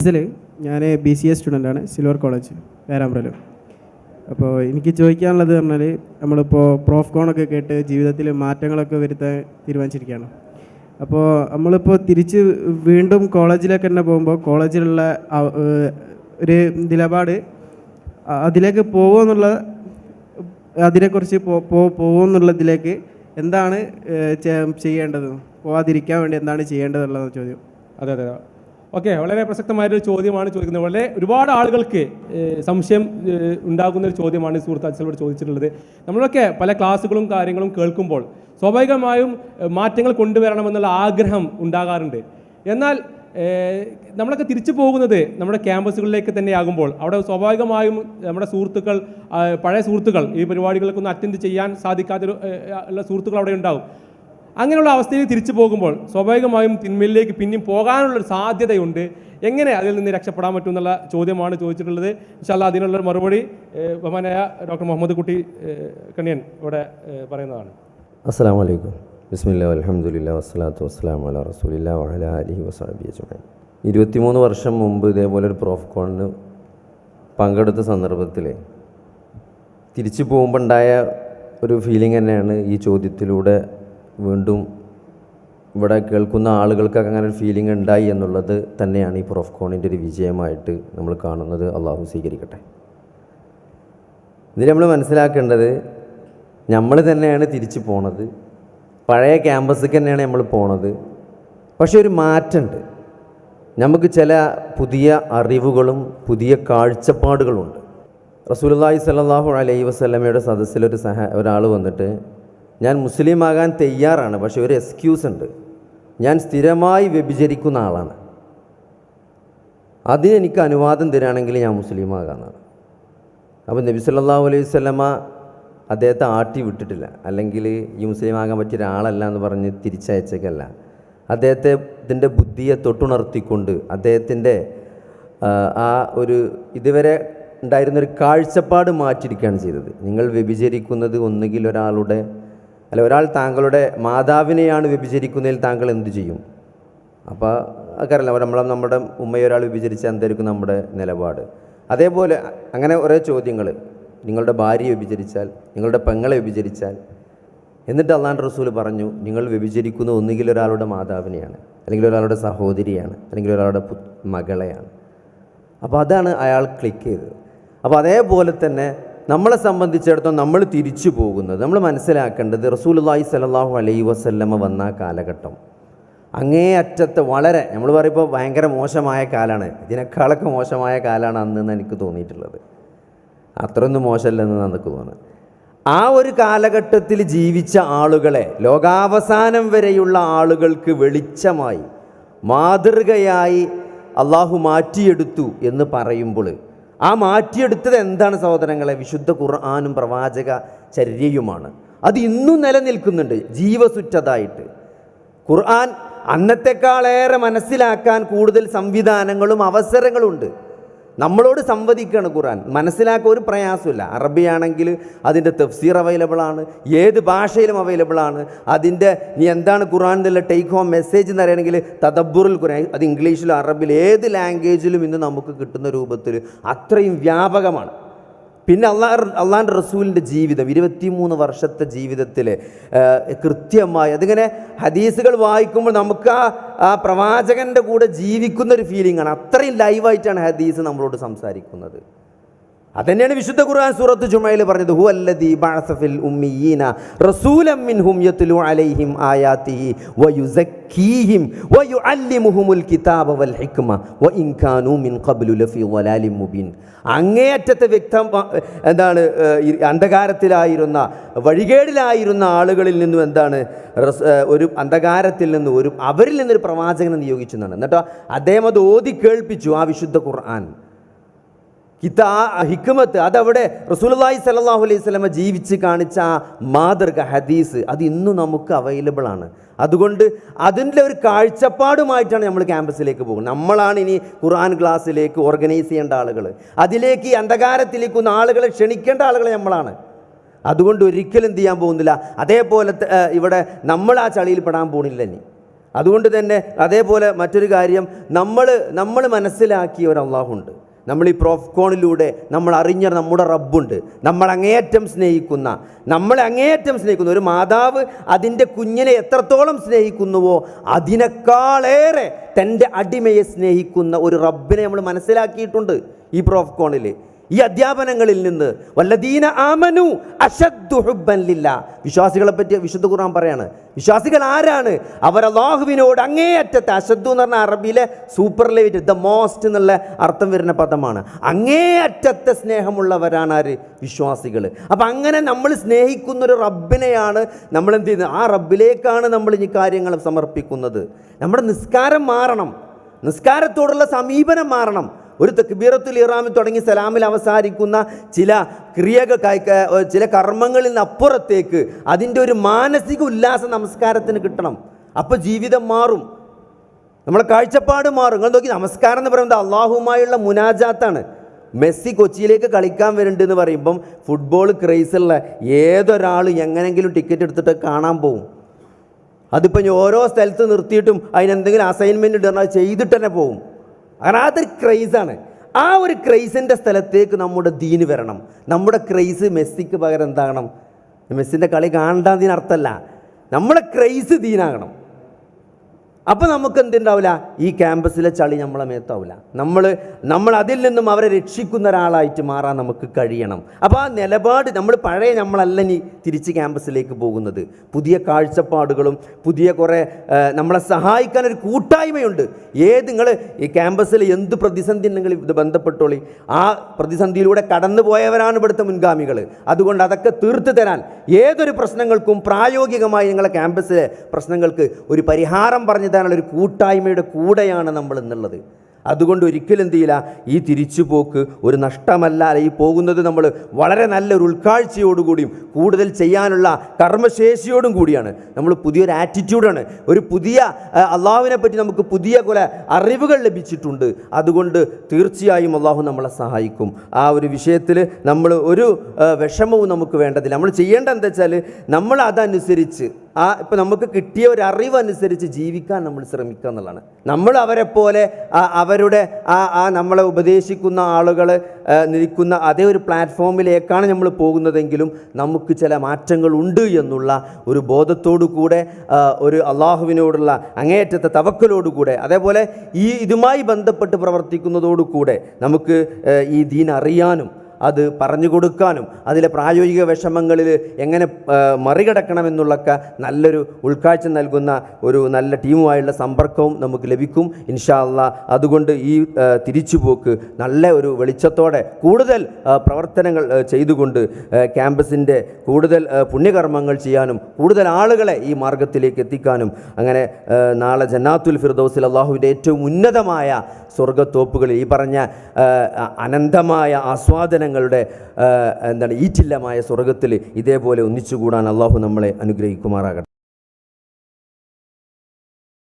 ഇതിൽ ഞാൻ B C A സ്റ്റുഡന്റാണ് സിൽവർ കോളേജ് പേരാമ്പ്രലു അപ്പോൾ എനിക്ക് ചോദിക്കാനുള്ളത് പറഞ്ഞാൽ നമ്മളിപ്പോൾ പ്രോഫ് കോണൊക്കെ കേട്ട് ജീവിതത്തിൽ മാറ്റങ്ങളൊക്കെ വരുത്താൻ തീരുമാനിച്ചിരിക്കുകയാണ്. അപ്പോൾ നമ്മളിപ്പോൾ തിരിച്ച് വീണ്ടും കോളേജിലേക്ക് തന്നെ പോകുമ്പോൾ കോളേജിലുള്ള ഒരു നിലപാട് അതിലേക്ക് പോകുമെന്നുള്ള അതിനെക്കുറിച്ച് പോകുമെന്നുള്ളതിലേക്ക് എന്താണ് ചെയ്യേണ്ടത്? പോവാതിരിക്കാൻ വേണ്ടി എന്താണ് ചെയ്യേണ്ടതെന്നുള്ള ചോദ്യം. അതെ അതെ. ഓക്കെ വളരെ പ്രസക്തമായൊരു ചോദ്യമാണ് ചോദിക്കുന്നത്. വളരെ ഒരുപാട് ആളുകൾക്ക് സംശയം ഉണ്ടാകുന്ന ഒരു ചോദ്യമാണ് സുഹൃത്ത് അച്ഛനോട് ചോദിച്ചിട്ടുള്ളത്. നമ്മളൊക്കെ പല ക്ലാസ്സുകളും കാര്യങ്ങളും കേൾക്കുമ്പോൾ സ്വാഭാവികമായും മാറ്റങ്ങൾ കൊണ്ടുവരണമെന്നുള്ള ആഗ്രഹം ഉണ്ടാകാറുണ്ട്. എന്നാൽ നമ്മളൊക്കെ തിരിച്ചു പോകുന്നത് നമ്മുടെ ക്യാമ്പസുകളിലേക്ക് തന്നെ ആകുമ്പോൾ അവിടെ സ്വാഭാവികമായും നമ്മുടെ സുഹൃത്തുക്കൾ പഴയ സുഹൃത്തുക്കൾ ഈ പരിപാടികൾക്കൊന്നും അറ്റൻഡ് ചെയ്യാൻ സാധിക്കാത്തൊരു ഉള്ള സുഹൃത്തുക്കൾ അവിടെ ഉണ്ടാവും. അങ്ങനെയുള്ള അവസ്ഥയിൽ തിരിച്ചു പോകുമ്പോൾ സ്വാഭാവികമായും തിന്മയിലേക്ക് പിന്നെയും പോകാനുള്ളൊരു സാധ്യതയുണ്ട്. എങ്ങനെ അതിൽ നിന്ന് രക്ഷപ്പെടാൻ പറ്റും എന്നുള്ള ചോദ്യമാണ് ചോദിച്ചിട്ടുള്ളത്. ഇൻഷാല്ല അതിനുള്ള മറുപടി ബഹുമാനായ ഡോക്ടർ മുഹമ്മദ് കുട്ടി കണ്ണിയൻ ഇവിടെ പറയുന്നതാണ്. അസ്സാം വലൈക്കും ബിസ്മില്ല അലഹമുല്ല വസ്സലാത്തു വസ്സലാം അല റസൂലില്ല വഹല അലി വസാബി അജ്മൈൻ ഇരുപത്തിമൂന്ന് വർഷം മുമ്പ് ഇതേപോലെ ഒരു പ്രോഫ് കോണിന് പങ്കെടുത്ത സന്ദർഭത്തിൽ തിരിച്ചു പോകുമ്പോൾ ഉണ്ടായ ഒരു ഫീലിംഗ് തന്നെയാണ് ഈ ചോദ്യത്തിലൂടെ വീണ്ടും ഇവിടെ കേൾക്കുന്ന ആളുകൾക്കൊക്കെ അങ്ങനെ ഒരു ഫീലിംഗ് ഉണ്ടായി എന്നുള്ളത് തന്നെയാണ് ഈ പ്രൊഫ്കോണിന്റെ ഒരു വിജയമായിട്ട് നമ്മൾ കാണുന്നത്. അള്ളാഹു സ്വീകരിക്കട്ടെ. ഇതിൽ നമ്മൾ മനസ്സിലാക്കേണ്ടത് നമ്മൾ തന്നെയാണ് തിരിച്ചു പോണത്. പഴയ ക്യാമ്പസിൽ തന്നെയാണ് നമ്മൾ പോണത്. പക്ഷേ ഒരു മാറ്റമുണ്ട്. നമുക്ക് ചില പുതിയ അറിവുകളും പുതിയ കാഴ്ചപ്പാടുകളുണ്ട്. റസൂലുള്ളാഹി സ്വല്ലല്ലാഹു അലൈഹി വസല്ലമയുടെ സദസ്സിലൊരു സഹ ഒരാൾ വന്നിട്ട് ഞാൻ മുസ്ലിം ആകാൻ തയ്യാറാണ് പക്ഷെ ഒരു എക്സ്ക്യൂസ് ഉണ്ട്. ഞാൻ സ്ഥിരമായി വ്യഭിചരിക്കുന്ന ആളാണ്. അതിന് എനിക്ക് അനുവാദം തരികയാണെങ്കിൽ ഞാൻ മുസ്ലിം ആകാമെന്നാണ് അപ്പോൾ നബി സല്ലല്ലാഹു അലൈഹി വസല്ലമ അദ്ദേഹത്തെ ആട്ടി വിട്ടിട്ടില്ല. അല്ലെങ്കിൽ ഈ മുസ്ലിം ആകാൻ പറ്റിയ ഒരാളല്ല എന്ന് പറഞ്ഞ് തിരിച്ചയച്ചേക്കല്ല. അദ്ദേഹത്തെ ഇതിന്റെ ബുദ്ധിയെ തൊട്ടുണർത്തിക്കൊണ്ട് അദ്ദേഹത്തിന്റെ ആ ഒരു ഇതുവരെ ഉണ്ടായിരുന്നൊരു കാഴ്ചപ്പാട് മാറ്റിയിരിക്കുകയാണ് ചെയ്തത്. നിങ്ങൾ വ്യഭിചരിക്കുന്നത് ഒന്നുകിൽ ഒരാളുടെ അല്ല ഒരാൾ താങ്കളുടെ മാതാവിനെയാണ് വ്യഭിചരിക്കുന്നതിൽ താങ്കൾ എന്തു ചെയ്യും? അപ്പോൾ അതൊക്കെ നമ്മൾ നമ്മുടെ ഉമ്മയെ ഒരാൾ വിഭജിച്ചാൽ എന്തായിരിക്കും നമ്മുടെ നിലപാട്? അതേപോലെ അങ്ങനെ കുറേ ചോദ്യങ്ങൾ. നിങ്ങളുടെ ഭാര്യയെ വ്യഭിചരിച്ചാൽ നിങ്ങളുടെ പെങ്ങളെ വ്യഭിചരിച്ചാൽ. എന്നിട്ട് അള്ളാൻ റസൂൽ പറഞ്ഞു നിങ്ങൾ വ്യഭിചരിക്കുന്ന ഒന്നുകിൽ ഒരാളുടെ മാതാവിനെയാണ് അല്ലെങ്കിൽ ഒരാളുടെ സഹോദരിയാണ് അല്ലെങ്കിൽ ഒരാളുടെ മകളെയാണ്. അപ്പോൾ അതാണ് അയാൾ ക്ലിക്ക് ചെയ്തത്. അപ്പോൾ അതേപോലെ തന്നെ നമ്മളെ സംബന്ധിച്ചിടത്തോളം നമ്മൾ തിരിച്ചു പോകുന്നത് നമ്മൾ മനസ്സിലാക്കേണ്ടത് റസൂലുള്ളാഹി സലാഹു അലൈ വസല്ലമ വന്ന കാലഘട്ടം. അങ്ങേ അറ്റത്ത് വളരെ നമ്മൾ പറയുമ്പോൾ ഭയങ്കര മോശമായ കാലമാണ് ഇതിനേക്കാളൊക്കെ മോശമായ കാലമാണ് അന്നെന്ന് എനിക്ക് തോന്നിയിട്ടുള്ളത്. അത്രയൊന്നും മോശമല്ലെന്ന് നമുക്ക് തോന്നുന്നത്. ആ ഒരു കാലഘട്ടത്തിൽ ജീവിച്ച ആളുകളെ ലോകാവസാനം വരെയുള്ള ആളുകൾക്ക് വെളിച്ചമായി മാതൃകയായി അള്ളാഹു മാറ്റിയെടുത്തു എന്ന് പറയുമ്പോൾ ആ മാറ്റിയെടുത്തത് എന്താണ് സഹോദരങ്ങളെ? വിശുദ്ധ ഖുർആാനും പ്രവാചക ചര്യയുമാണ്. അത് ഇന്നും നിലനിൽക്കുന്നുണ്ട് ജീവസുറ്റതായിട്ട്. ഖുർആൻ അന്നത്തെക്കാളേറെ മനസ്സിലാക്കാൻ കൂടുതൽ സംവിധാനങ്ങളും അവസരങ്ങളുണ്ട്. നമ്മളോട് സംവദിക്കുകയാണ് ഖുർആൻ. മനസ്സിലാക്കാൻ ഒരു പ്രയാസമില്ല. അറബിയാണെങ്കിൽ അതിന്റെ തഫ്സീർ അവൈലബിൾ ആണ്. ഏത് ഭാഷയിലും അവൈലബിൾ ആണ്. അതിന്റെ നീ എന്താണ് ഖുർആൻ എന്നുള്ള ടേക്ക് ഹോം മെസ്സേജ് എന്ന് അറിയണമെങ്കിൽ തദബ്ബുറുൽ ഖുറാൻ അത് ഇംഗ്ലീഷിലും അറബിലും ഏത് ലാംഗ്വേജിലും ഇന്ന് നമുക്ക് കിട്ടുന്ന രൂപത്തിൽ അത്രയും വ്യാപകമാണ്. പിന്നെ അള്ളാഹ് അള്ളാന്റെ റസൂലിന്റെ ജീവിതം ഇരുപത്തിമൂന്ന് വർഷത്തെ ജീവിതത്തിൽ കൃത്യമായി അതിങ്ങനെ ഹദീസുകൾ വായിക്കുമ്പോൾ നമുക്ക് ആ ആ പ്രവാചകന്റെ കൂടെ ജീവിക്കുന്ന ഒരു ഫീലിംഗ് ആണ്. അത്രയും ലൈവായിട്ടാണ് ഹദീസ് നമ്മളോട് സംസാരിക്കുന്നത്. അതന്നെയാണ് വിശുദ്ധ ഖുർആൻ സൂറത്ത് ജുമയിൽ പറഞ്ഞത് ഹു അല്ലദി ബഅസ ഫിൽ ഉമ്മിയീന റസൂലൻ മിൻഹും യത്ലു അലൈഹിം ആയാതിഹി വയുസക്കീഹിം വയുഅല്ലിമുഹുമുൽ കിതാബ വൽ ഹിക്മ വഇൻ കാനൂ മിൻ ഖബ്ലു ലഫി ളലാലിൻ മുബീൻ. അങ്ങേയറ്റത്തെ വ്യക്തം എന്താണ് അന്ധകാരത്തിലായിരുന്ന വഴികേടിലായിരുന്ന ആളുകളിൽ നിന്നും എന്താണ് ഒരു അന്ധകാരത്തിൽ നിന്ന് ഒരു അവരിൽ നിന്നൊരു പ്രവാചകനെ നിയോഗിച്ചു എന്നാണ് എന്നിട്ടോ അദ്ദേഹം അത് ഓതി കേൾപ്പിച്ചു ആ വിശുദ്ധ ഖുർആൻ. കിതാ ഹിക്മത്ത്. അതവിടെ റസൂലുള്ളാഹി സലാഹു അലൈഹി സ്വലമ ജീവിച്ച് കാണിച്ച ആ മാതൃക ഹദീസ് അത് ഇന്നും നമുക്ക് അവൈലബിൾ ആണ്. അതുകൊണ്ട് അതിന്റെ ഒരു കാഴ്ചപ്പാടുമായിട്ടാണ് നമ്മൾ ക്യാമ്പസിലേക്ക് പോകുന്നത്. നമ്മളാണ് ഇനി ഖുർആൻ ക്ലാസ്സിലേക്ക് ഓർഗനൈസ് ചെയ്യേണ്ട ആളുകൾ. അതിലേക്ക് ഈ അന്ധകാരത്തിലേക്കുന്ന ആളുകളെ ക്ഷണിക്കേണ്ട ആളുകൾ നമ്മളാണ്. അതുകൊണ്ട് ഒരിക്കലും എന്ത് ചെയ്യാൻ പോകുന്നില്ല. അതേപോലെ ഇവിടെ നമ്മൾ ആ ചളിയിൽ പെടാൻ പോകുന്നില്ല ഇനി. അതുകൊണ്ട് തന്നെ അതേപോലെ മറ്റൊരു കാര്യം നമ്മൾ നമ്മൾ മനസ്സിലാക്കിയ ഒരു അള്ളാഹുണ്ട്. നമ്മൾ ഈ പ്രോഫ്കോണിലൂടെ നമ്മൾ അറിഞ്ഞ നമ്മുടെ റബ്ബുണ്ട്. നമ്മൾ അങ്ങേയറ്റം സ്നേഹിക്കുന്ന നമ്മളെ അങ്ങേയറ്റം സ്നേഹിക്കുന്ന ഒരു മാതാവ് അതിന്റെ കുഞ്ഞിനെ എത്രത്തോളം സ്നേഹിക്കുന്നുവോ അതിനേക്കാളേറെ തന്റെ അടിമയെ സ്നേഹിക്കുന്ന ഒരു റബ്ബിനെ നമ്മൾ മനസ്സിലാക്കിയിട്ടുണ്ട് ഈ പ്രോഫ്കോണിൽ ഈ അധ്യാപനങ്ങളിൽ നിന്ന് വല്ലദീന ആമനു അശദ്ദു ഹുബ്ബൻ ലില്ല. വിശ്വാസികളെ പറ്റി വിശുദ്ധ ഖുർആൻ പറയാണ്. വിശ്വാസികൾ ആരാണ്? അവർ അള്ളാഹുവിനോട് അങ്ങേയറ്റത്തെ അശദ്ദു എന്ന് പറഞ്ഞ അറബിയിലെ സൂപ്പർലേറ്റ് ദ മോസ്റ്റ് എന്നുള്ള അർത്ഥം വരുന്ന പദമാണ്. അങ്ങേയറ്റത്തെ സ്നേഹമുള്ളവരാണ് ആര് വിശ്വാസികൾ അപ്പം അങ്ങനെ നമ്മൾ സ്നേഹിക്കുന്ന ഒരു റബ്ബിനെയാണ് നമ്മൾ എന്ത് ചെയ്യുന്നത്? ആ റബ്ബിലേക്കാണ് നമ്മൾ ഈ കാര്യങ്ങൾ സമർപ്പിക്കുന്നത്. നമ്മുടെ നിസ്കാരം മാറണം. നിസ്കാരത്തോടുള്ള സമീപനം മാറണം. ഒരു തക്ബീറത്തുൽ ഇറാമിൽ തുടങ്ങി സലാമിൽ അവസാനിക്കുന്ന ചില ക്രിയകൾ ചില കർമ്മങ്ങളിൽ നിന്ന് അപ്പുറത്തേക്ക് അതിന്റെ ഒരു മാനസിക ഉല്ലാസ നമസ്കാരത്തിന് കിട്ടണം. അപ്പോൾ ജീവിതം മാറും. നമ്മളെ കാഴ്ചപ്പാട് മാറും. നിങ്ങൾ നോക്കി നമസ്കാരം എന്ന് പറയുന്നത് അള്ളാഹുമായുള്ള മുനാജാത്താണ്. മെസ്സി കൊച്ചിയിലേക്ക് കളിക്കാൻ വരുന്നുണ്ട് എന്ന് പറയുമ്പം ഫുട്ബോൾ ക്രൈസുള്ള ഏതൊരാൾ എങ്ങനെങ്കിലും ടിക്കറ്റ് എടുത്തിട്ട് കാണാൻ പോകും അതിപ്പോൾ ഓരോ സ്ഥലത്ത് നിർത്തിയിട്ടും അതിനെന്തെങ്കിലും അസൈൻമെന്റ് ഇടണം ചെയ്തിട്ട് തന്നെ പോകും കാരണം അതൊരു ക്രൈസാണ് ആ ഒരു ക്രൈസിന്റെ സ്ഥലത്തേക്ക് നമ്മുടെ ദീന് വരണം. നമ്മുടെ ക്രൈസ് മെസ്സിക്ക് പകരം എന്താകണം? മെസ്സിന്റെ കളി കാണേണ്ടതിനർത്ഥമല്ല നമ്മുടെ ക്രൈസ് ദീനാകണം. അപ്പോൾ നമുക്ക് എന്തുണ്ടാവില്ല ഈ ക്യാമ്പസിലെ ചളി നമ്മളെ മേത്താവില്ല നമ്മൾ നമ്മൾ അതിൽ നിന്നും അവരെ രക്ഷിക്കുന്ന ഒരാളായിട്ട് മാറാൻ നമുക്ക് കഴിയണം. അപ്പോൾ ആ നിലപാട് നമ്മൾ പഴയ നമ്മളല്ല ഇനി തിരിച്ച് ക്യാമ്പസിലേക്ക് പോകുന്നത്. പുതിയ കാഴ്ചപ്പാടുകളും പുതിയ കുറേ നമ്മളെ സഹായിക്കാൻ ഒരു കൂട്ടായ്മയുണ്ട്. ഏത് നിങ്ങൾ ഈ ക്യാമ്പസിൽ എന്ത് പ്രതിസന്ധി ഉണ്ടെങ്കിൽ ഇത് ബന്ധപ്പെട്ടോളി? ആ പ്രതിസന്ധിയിലൂടെ കടന്നു പോയവരാണ് ഇവിടുത്തെ മുൻഗാമികൾ അതുകൊണ്ട് അതൊക്കെ തീർത്തു തരാൻ ഏതൊരു പ്രശ്നങ്ങൾക്കും പ്രായോഗികമായി നിങ്ങളെ ക്യാമ്പസിലെ പ്രശ്നങ്ങൾക്ക് ഒരു പരിഹാരം പറഞ്ഞു തരാനുള്ള ഒരു കൂട്ടായ്മയുടെ കൂടെയാണ് നമ്മൾ എന്നുള്ളത് അതുകൊണ്ട് ഒരിക്കലും എന്ത് ചെയ്യില്ല ഈ തിരിച്ചുപോക്ക് ഒരു നഷ്ടമല്ല. അല്ല ഈ പോകുന്നത് നമ്മൾ വളരെ നല്ലൊരു ഉൾക്കാഴ്ചയോടുകൂടിയും കൂടുതൽ ചെയ്യാനുള്ള കർമ്മശേഷിയോടും കൂടിയാണ്. നമ്മൾ പുതിയൊരു ആറ്റിറ്റ്യൂഡാണ് ഒരു പുതിയ അള്ളാഹുവിനെ പറ്റി നമുക്ക് പുതിയ കുല അറിവുകൾ ലഭിച്ചിട്ടുണ്ട്. അതുകൊണ്ട് തീർച്ചയായും അള്ളാഹു നമ്മളെ സഹായിക്കും. ആ ഒരു വിഷയത്തിൽ നമ്മൾ ഒരു വിഷമവും നമുക്ക് വേണ്ടതില്ല. നമ്മൾ ചെയ്യേണ്ട എന്താ വെച്ചാൽ നമ്മൾ അതനുസരിച്ച് ആ ഇപ്പം നമുക്ക് കിട്ടിയ ഒരു അറിവനുസരിച്ച് ജീവിക്കാൻ നമ്മൾ ശ്രമിക്കുക എന്നുള്ളതാണ്. നമ്മൾ അവരെ പോലെ അവരുടെ ആ ആ നമ്മളെ ഉപദേശിക്കുന്ന ആളുകൾ നിൽക്കുന്ന അതേ ഒരു പ്ലാറ്റ്ഫോമിലേക്കാണ് നമ്മൾ പോകുന്നതെങ്കിലും നമുക്ക് ചില മാറ്റങ്ങൾ ഉണ്ട് എന്നുള്ള ഒരു ബോധത്തോടു കൂടെ ഒരു അള്ളാഹുവിനോടുള്ള അങ്ങേയറ്റത്തെ തവക്കലോടുകൂടെ അതേപോലെ ഈ ഇതുമായി ബന്ധപ്പെട്ട് പ്രവർത്തിക്കുന്നതോടുകൂടെ നമുക്ക് ഈ ദീൻ അറിയാനും അത് പറഞ്ഞു കൊടുക്കാനും അതിലെ പ്രായോഗിക വിഷമങ്ങളിൽ എങ്ങനെ മറികടക്കണം മറികടക്കണമെന്നുള്ളൊക്കെ നല്ലൊരു ഉൾക്കാഴ്ച നൽകുന്ന ഒരു നല്ല ടീമുമായുള്ള സമ്പർക്കവും നമുക്ക് ലഭിക്കും. ഇൻഷാല്ല അതുകൊണ്ട് ഈ തിരിച്ചുപോക്ക് നല്ല ഒരു വെളിച്ചത്തോടെ കൂടുതൽ പ്രവർത്തനങ്ങൾ ചെയ്തുകൊണ്ട് ക്യാമ്പസിന്റെ കൂടുതൽ പുണ്യകർമ്മങ്ങൾ ചെയ്യാനും കൂടുതൽ ആളുകളെ ഈ മാർഗത്തിലേക്ക് എത്തിക്കാനും അങ്ങനെ നാളെ ജന്നാത്തുൽ ഫിർദൗസിൽ അള്ളാഹുവിന്റെ ഏറ്റവും ഉന്നതമായ സ്വർഗത്തോപ്പുകളിൽ ഈ പറഞ്ഞ അനന്തമായ ആസ്വാദനങ്ങളുടെ ആ, എന്താണ് ഈറ്റില്ലമായ സ്വർഗത്തിൽ ഇതേപോലെ ഒന്നിച്ചുകൂടാൻ അള്ളാഹു നമ്മളെ അനുഗ്രഹിക്കുമാറാകട്ടെ.